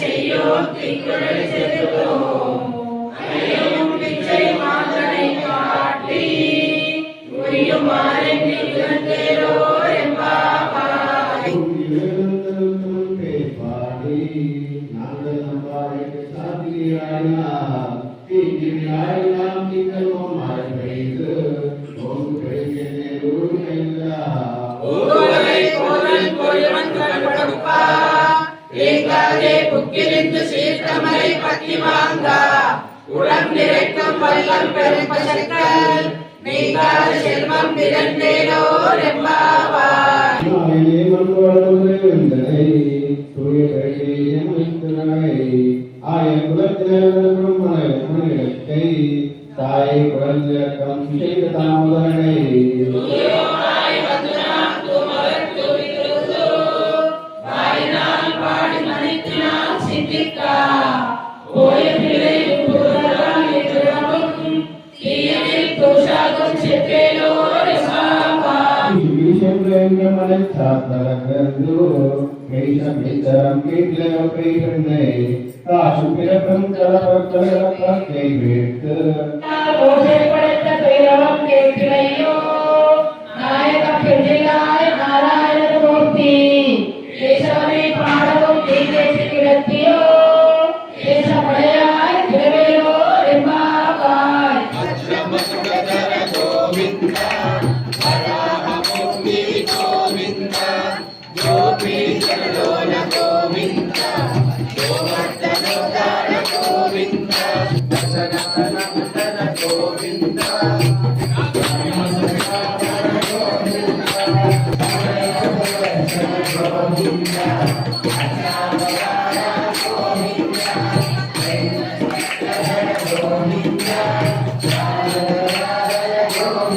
ചെയ്യോ തിങ്കുഴൽ ചെറുതോ Lord,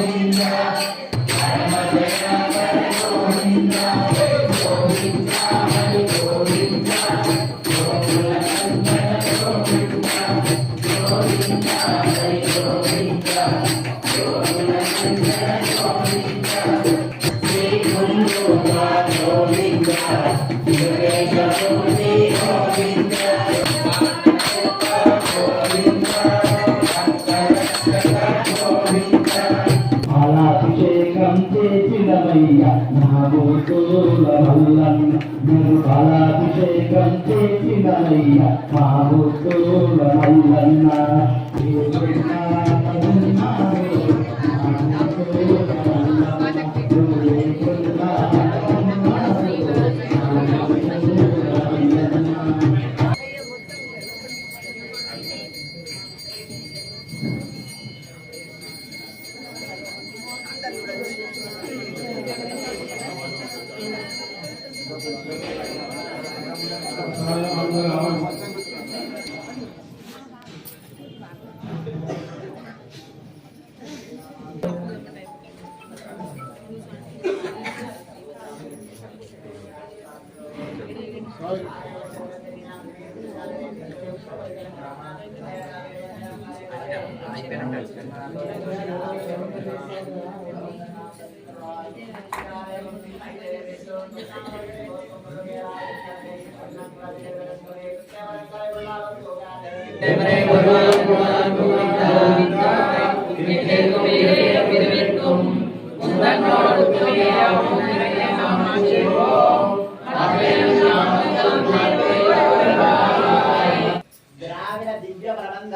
Hallelujah. ద్రావిడ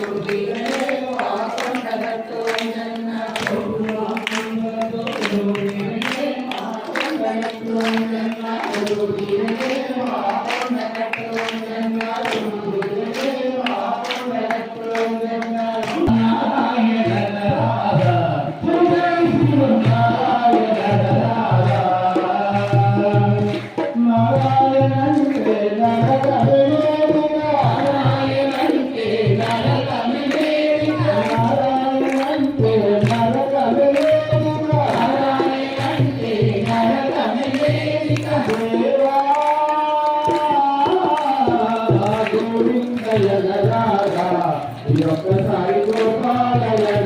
করবে గోవిందయ రాధా ఈ ఒక్కసారి గోపాలయ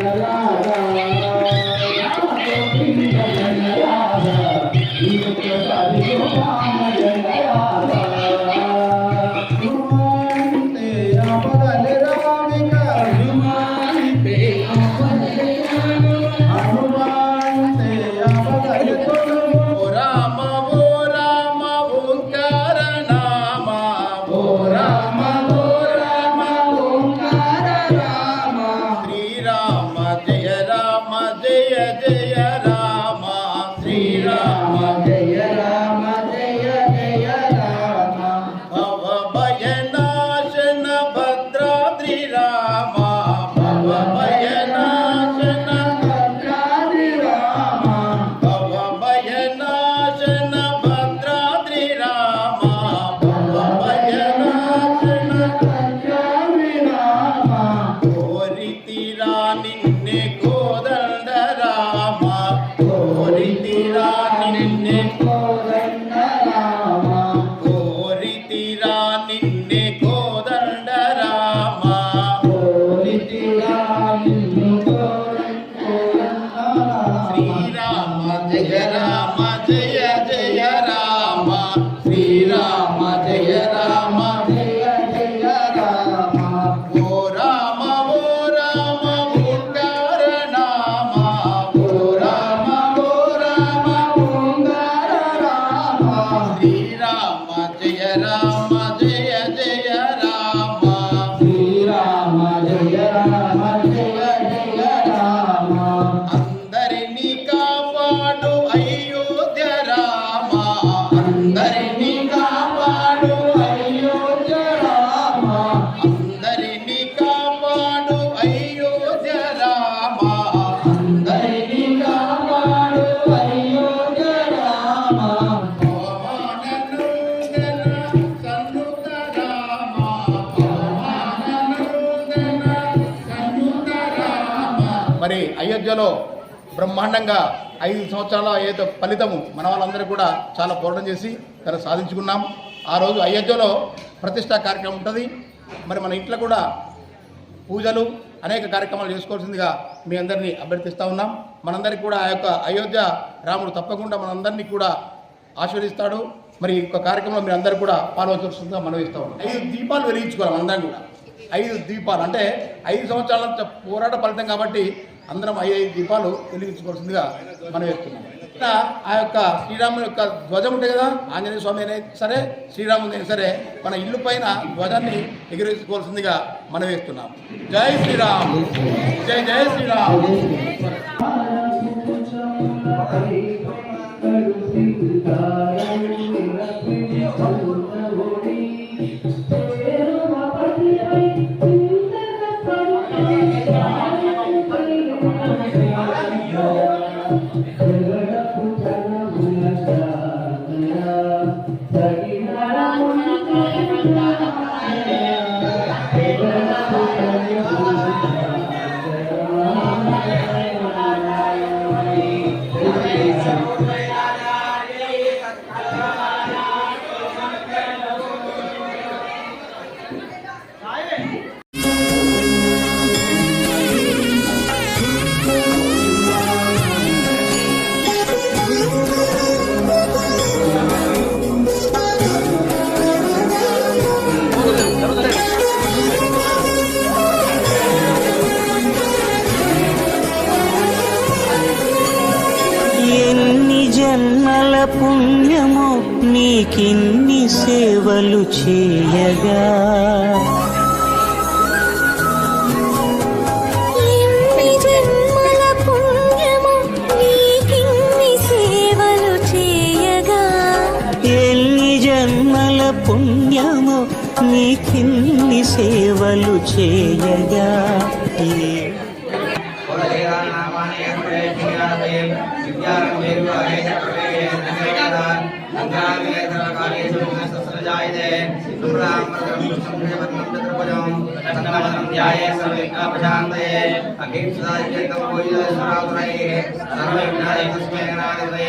మరి అయోధ్యలో బ్రహ్మాండంగా ఐదు సంవత్సరాల ఏదో ఫలితము మన వాళ్ళందరూ కూడా చాలా పోరాటం చేసి దాన్ని సాధించుకున్నాం. ఆ రోజు అయోధ్యలో ప్రతిష్టా కార్యక్రమం ఉంటుంది. మరి మన ఇంట్లో కూడా పూజలు అనేక కార్యక్రమాలు చేసుకోవాల్సిందిగా మీ అందరినీ అభ్యర్థిస్తూ ఉన్నాం. మనందరికీ కూడా ఆ యొక్క అయోధ్య రాముడు తప్పకుండా మనందరినీ కూడా ఆశీర్వదిస్తాడు. మరి ఈ యొక్క కార్యక్రమంలో మీరు అందరూ కూడా పాల్గొనవలసిందిగా మనవిస్తూ ఉన్నాం. ఐదు దీపాలు వెలిగించుకోవాలి అందరం కూడా. ఐదు దీపాలు అంటే ఐదు సంవత్సరాల పోరాట ఫలితం కాబట్టి అందరం ఐదు దీపాలు వెలిగించుకోవాల్సిందిగా మనం వేస్తున్నాం. ఆ యొక్క శ్రీరాముని యొక్క ధ్వజం ఉంటుంది కదా ఆంజనేయ స్వామి అయినా సరే శ్రీరాముని అయినా సరే మన ఇల్లు పైన ధ్వజాన్ని ఎగిరించుకోవాల్సిందిగా మనం వేస్తున్నాం. జై శ్రీరామ్! జై జై శ్రీరామ్! ఎన్ని పుణ్యమో నీకిన్ని సేవలు చేయగా సర్వే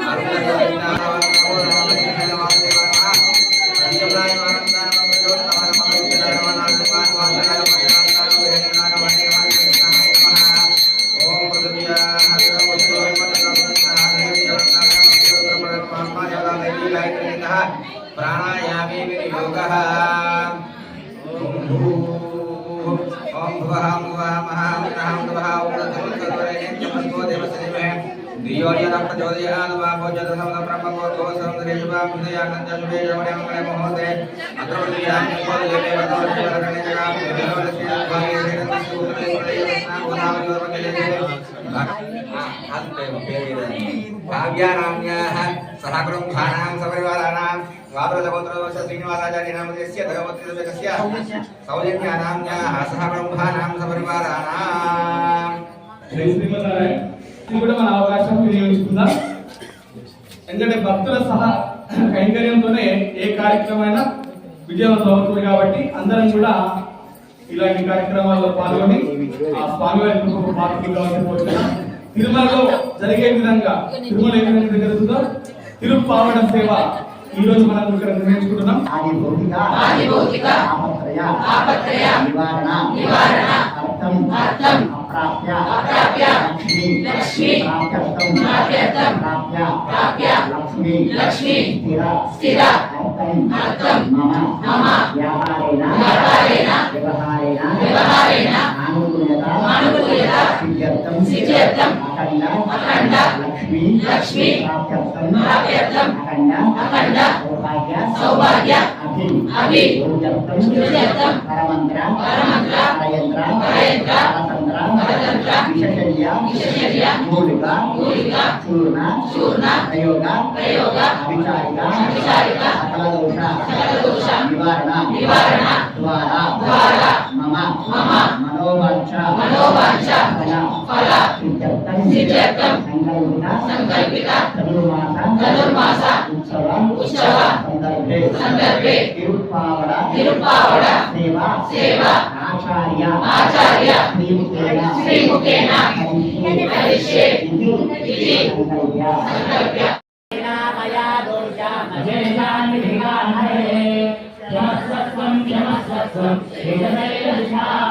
కావ్యానామ్యాः సహకృంభానాం సపరివారాణాం వాదవదగోత్రవశ శ్రీనివాసాచార్యనామకస్య భగవత్కస్య సౌజన్యానామ్యాः సహకృంభానాం సపరివారాణాం జై కూడా మన అవకాశం వినియోగించుకుందాం ఎందుకంటే భక్తుల సహా కైంకర్యంతోనే ఏ కార్యక్రమైనా విజయవంతం అవుతుంది కాబట్టి అందరం కూడా ఇలాంటి కార్యక్రమాల్లో పాల్గొని ఆ స్వామివారి కృపకు తిరుమలలో జరిగే విధంగా తిరుమల ఏ విధంగా జరుగుతుందో? తిరుపావడ సేవ ఈ రోజు మనం ఇక్కడ నిర్ణయించుకుంటున్నాం ఆది భౌతిక ఆది భౌతిక ఆపత్రయ ఆపత్రయ నివారణ నివారణ అర్థం అర్థం. प्राप्य। अप्राप्य लक्ष्मी। प्राप्यतम प्राप्यतम प्राप्य प्राप्य। लक्ष्मी। लक्ष्मी। स्थिर। स्थिर। अर्थम मम। मम। व्यापारेण। व्यापारेण। व्यवहारेण। व्यवहारेण। अनुकूलता अनुकूलता सिद्ध्यर्थम सिद्ध्यर्थम अखंड अखंड लक्ष्मी। लक्ष्मी। प्राप्यतम प्राप्यतम अखंड अखंड सौभाग्य। सौभाग्य। अभि। अभि। ऊर्जतम ऊर्जतम परमंत्र परमंत्र परयंत्र परयंत्र పరతంత్ర మూలిక చూర్ణ ప్రయోగ ప్రయోగ అభిచారిక నివారణ ద్వారా మమ మనోవాంఛ ఫల సిద్ధ్యర్థం సంకల్పిత సంకల్పిత చతుర్మాస చతుర్మాస ఉత్సవ ఉత్సవ సందర్భే సందర్భే తిరుప్పావడ తిరుప్పావడ సేవ సేవ ఆచార్య ఆచార్య శ్రీముఖేన శ్రీముఖేన కరిష్యే కరిష్యే ఇది ఇది సంకల్ప్య సంకల్ప్య మయా దుర్గా జ్ఞానాం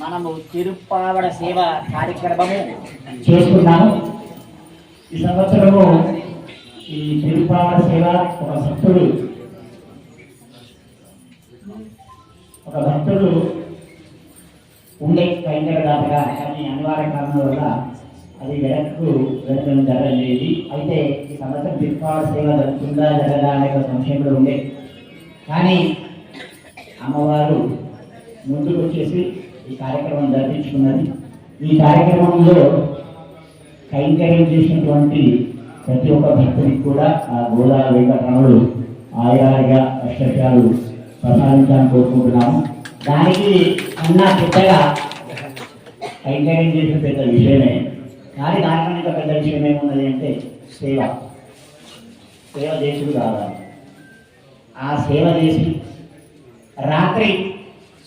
మనము తిరుప్పావడ సేవ కార్యక్రమము చేసుకున్నాము ఈ సంవత్సరము ఈ తిరుపావడ సేవ ఒక భక్తుడు ఒక భక్తుడు ఉండే కైంకరదాతగా కానీ అనివార్య కారణం వల్ల అది వెనక్కు వెళ్ళడం జరగలేదు. అయితే ఈ సంవత్సరం తిరుపావడ సేవ జరుగుతుందా జరగదా అనే ఒక సంశయం కూడా ఉండే. కానీ అమ్మవారు ముందుకు వచ్చేసి ఈ కార్యక్రమం జరిపించుకున్నది. ఈ కార్యక్రమంలో కైంకర్యం చేసినటువంటి ప్రతి ఒక్క భక్తుడికి కూడా ఆ గోదా వెంకటరమణుడు ఆయారిగా అష్టశాలు ప్రసాదించాలని కోరుకుంటున్నాము. దానికి అన్న పెద్దగా కైంకర్యం చేసిన పెద్ద విషయమే. కానీ దానికన్నా పెద్ద విషయం ఏమున్నది అంటే సేవ. సేవ చేసుడు కావాలి ఆ సేవ చేసి రాత్రి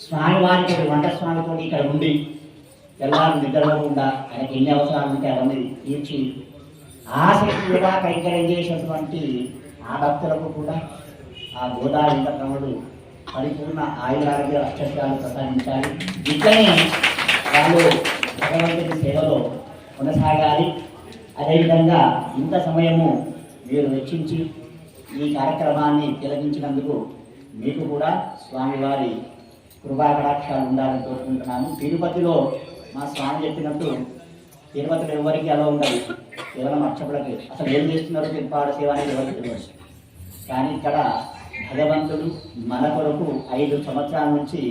స్వామివారికి వంట స్వామితో ఇక్కడ ఉండి తెల్లారు నిద్రపోకుండా ఆయనకి ఎన్ని అవసరాలు ఉంటే అవన్నీ తీర్చి ఆసక్తిగా కైంకర్యం చేసినటువంటి ఆ భక్తులకు కూడా ఆ గోదా వెంకటరమణుడు పరిపూర్ణ ఆయురారోగ్య అక్షరాలు ప్రసాదించాలి. ఇట్లనే వాళ్ళు భగవంతుడి సేవలో కొనసాగాలి. అదేవిధంగా ఇంత సమయము మీరు వెచ్చించి ఈ కార్యక్రమాన్ని తిలకించినందుకు మీకు కూడా స్వామివారి కృపాకటాక్షాలు ఉండాలని కోరుకుంటున్నాను తిరుపతిలో మా స్వామి చెప్పినట్టు తిరుపతిలో ఎవరికి అలా ఉండదు. కేవలం అర్చకులకి అసలు ఏం చేస్తున్నారో తిరుపాడ సేవ అనేది ఎవరికి తెలియదు. కానీ ఇక్కడ భగవంతుడు మన కొరకు ఐదు సంవత్సరాల నుంచి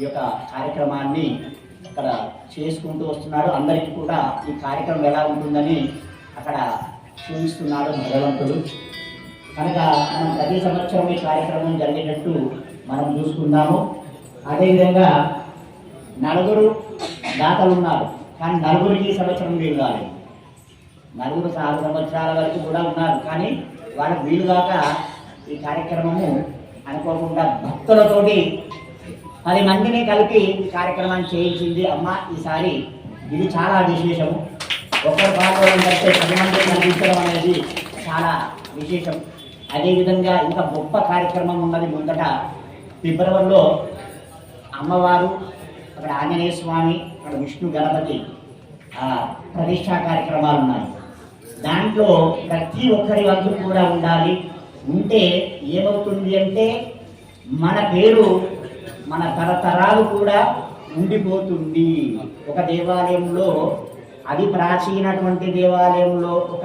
ఈ యొక్క కార్యక్రమాన్ని అక్కడ చేసుకుంటూ వస్తున్నారు అందరికీ కూడా ఈ కార్యక్రమం ఎలా ఉంటుందని అక్కడ చూపిస్తున్నాడు భగవంతుడు. కనుక మనం ప్రతి సంవత్సరం ఈ కార్యక్రమం జరిగేటట్టు మనం చూసుకుందాము. అదేవిధంగా నలుగురు దాతలు ఉన్నారు కానీ నలుగురికి ఈ సంవత్సరం వీలు కాలేదు. నలుగురు ఆరు సంవత్సరాల వరకు కూడా ఉన్నారు కానీ వాళ్ళకి వీలు కాక ఈ కార్యక్రమము అనుకోకుండా భక్తులతోటి పది మందిని కలిపి ఈ కార్యక్రమాన్ని చేయించింది అమ్మ. ఈసారి ఇది చాలా విశేషము. ఒకరు పాల్గొనడం కంటే పది మందిని కనిపించడం అనేది చాలా విశేషం. అదేవిధంగా ఇంకా గొప్ప కార్యక్రమం ఉన్నది ముందట ఫిబ్రవరిలో అమ్మవారు అక్కడ ఆంజనేయ స్వామి అక్కడ విష్ణు గణపతి ఆ, ప్రతిష్టా కార్యక్రమాలు ఉన్నాయి. దాంట్లో ప్రతి ఒక్కరి వంతు కూడా ఉండాలి. ఉంటే ఏమవుతుంది అంటే మన పేరు మన తరతరాలు కూడా ఉండిపోతుంది. ఒక దేవాలయంలో అది ప్రాచీనటువంటి దేవాలయంలో ఒక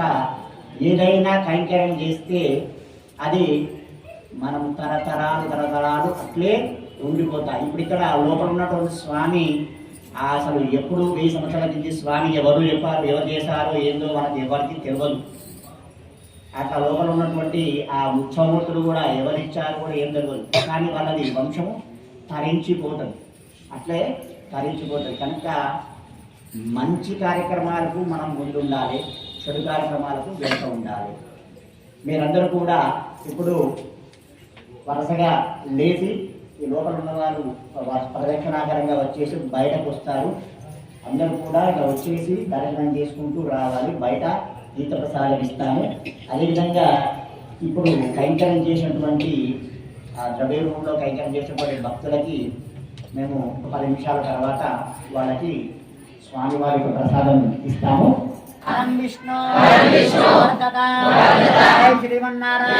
ఏదైనా కైంకర్యం చేస్తే అది మనం తరతరాలు తరతరాలు అట్లే ఉండిపోతా ఇప్పుడు ఇక్కడ లోపల ఉన్నటువంటి స్వామి అసలు ఎప్పుడు వెయ్యి సంవత్సరాల నుంచి స్వామి ఎవరు చెప్పారు ఎవరు చేశారో ఏందో మనకి ఎవరికి తెలియదు అట్లా లోపల ఉన్నటువంటి ఆ ఉత్సవమూర్తులు కూడా ఎవరిచ్చారు కూడా ఏం తెలియదు కానీ వాళ్ళది వంశము తరించిపోతుంది. అట్లే తరించిపోతుంది. కనుక మంచి కార్యక్రమాలకు మనం ముందుండాలి చెడు కార్యక్రమాలకు వెనుక ఉండాలి. మీరందరూ కూడా ఇప్పుడు వరుసగా లేచి ఈ లోపల ఉన్న వాళ్ళు ప్రదక్షిణాకరంగా వచ్చేసి బయటకు వస్తారు. అందరూ కూడా ఇలా వచ్చేసి దర్శనం చేసుకుంటూ రావాలి. బయట గీత ప్రసాదం ఇస్తాము. అదేవిధంగా ఇప్పుడు కైంకర్యం చేసినటువంటి ఆ ద్రవ్య రూపంలో కైంకర్యం చేసినటువంటి భక్తులకి మేము ఒక పది నిమిషాల తర్వాత వాళ్ళకి స్వామివారి యొక్క ప్రసాదం ఇస్తాము. విష్ణు. శ్రీమన్నారాయణ.